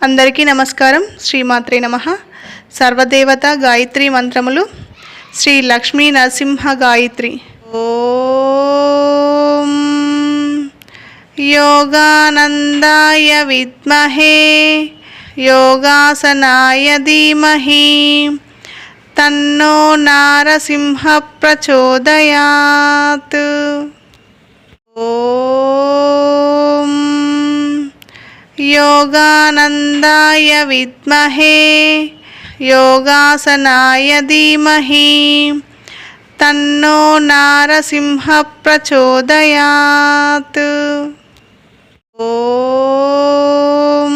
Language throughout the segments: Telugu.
అందరికీ నమస్కారం. శ్రీమాత్రే నమ. సర్వదేవత గాయత్రి మంత్రములు శ్రీ లక్ష్మీ నరసింహ గాయత్రి. ఓం యోగానందాయ విద్మహే యోగాసనాయ ధీమహి తన్నో నారసింహ ప్రచోదయాత్ ఓం योगानन्दाय विद्महे योगासनाय धीमहि तन्नो नारसिंह प्रचोदयात् ॐ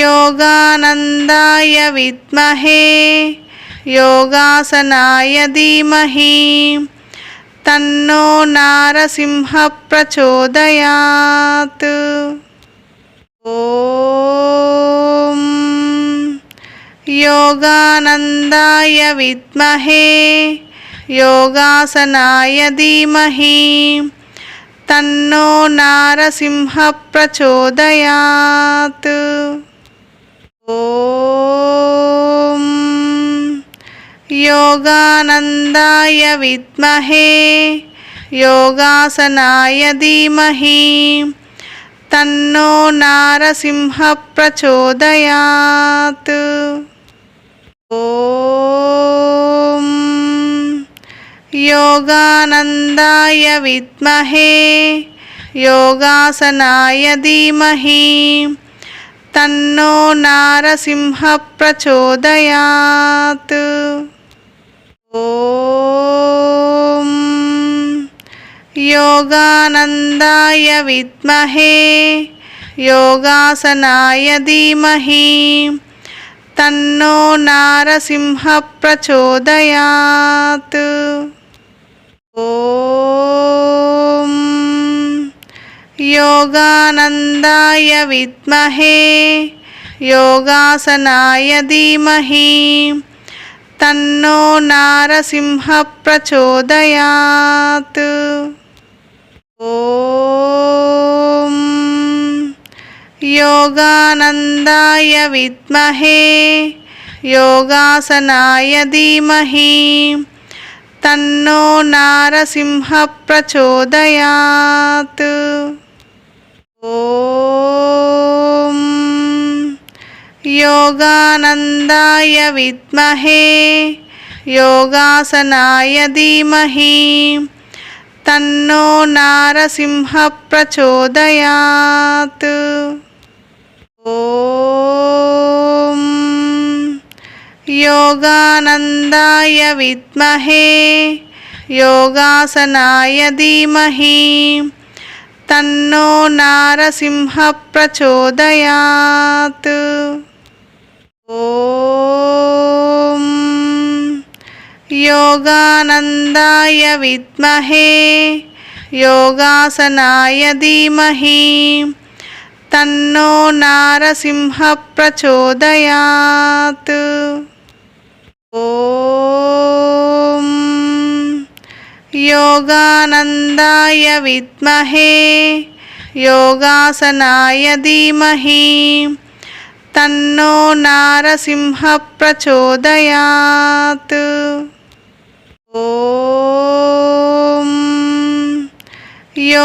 योगानन्दाय विद्महे योगासनाय धीमहि तन्नो नारसिंह प्रचोदयात् ॐ योगानन्दाय विद्महे योगासनाय धीमहि तन्नो नारसिंह प्रचोदयात् ॐ योगानन्दाय विद्महे योगासनाय धीमहि తన్నో నారసింహ ప్రచోదయాత్. ఓం యోగానందాయ విద్మహే యోగాసనాయ ధీమహి. తన్నో నారసింహ ప్రచోదయాత్. ఓ योगानन्दाय विद्महे योगासनाय धीमहि तन्नो नारसिंह प्रचोदयात् ॐ योगानन्दाय विद्महे योगासनाय धीमहि तन्नो नारसिंह प्रचोदयात् योगानन्दाय विद्महे योगासनाय धीमहि तन्नो नारसिंह प्रचोदयात् ॐ योगानन्दाय विद्महे योगासनाय धीमहि तन्नो नारसिंह प्रचोदयात् ॐ योगानन्दाय विद्महे योगासनाय धीमहि तन्नो नारसिंह प्रचोदयात् ॐ योगानन्दाय विद्महे योगासनाय धीमहि తన్నో నారసింహ ప్రచోదయాత్. ఓం యోగానందాయ విద్మహే యోగాసనాయ ధీమహి. తన్నో నారసింహ ప్రచోదయాత్.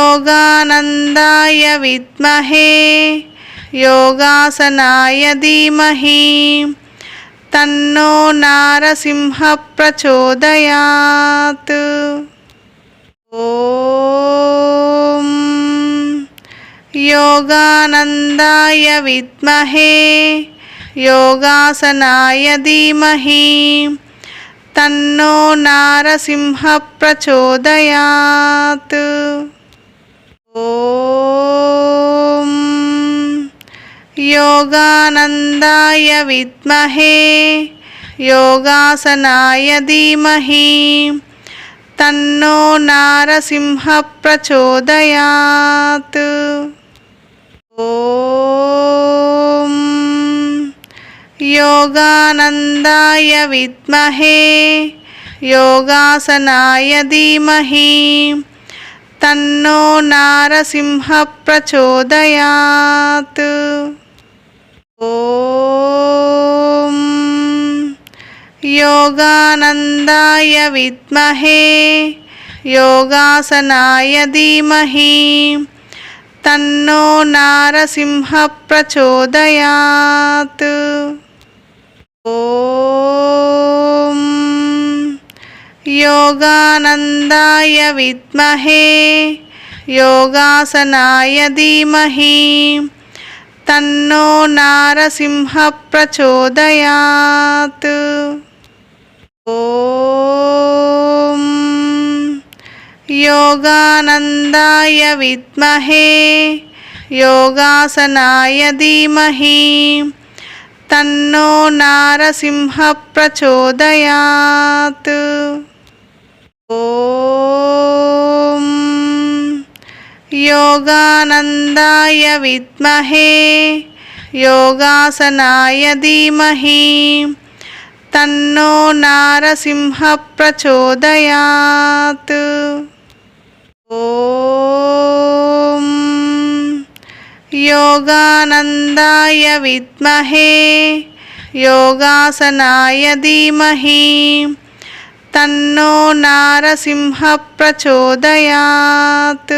योगानन्दाय विद्महे योगासनाय धीमहि तन्नो नारसिंह प्रचोदयात् ॐ योगानन्दाय विद्महे योगासनाय धीमहि तन्नो नारसिंह योगानन्दाय विद्महे योगासनाय धीमहि तन्नो नारसिंह प्रचोदयात् ॐ योगानन्दाय विद्महे योगासनाय धीमहि तन्नो नारसिंह प्रचोदयात् ॐ योगानन्दाय विद्महे योगासनाय धीमहि तन्नो नारसिंहप्रचोदयात् ॐ योगानन्दाय विद्महे योगासनाय धीमहि తన్నో నారసింహ ప్రచోదయాత్. ఓం యోగానందాయ విద్మహే యోగాసనాయ ధీమహి. తన్నో నారసింహ ప్రచోదయాత్. योगानन्दाय विद्महे योगासनाय धीमहि तन्नो नारसिंह प्रचोदयात् ॐ योगानन्दाय विद्महे योगासनाय धीमहि तन्नो नारसिंह प्रचोदयात्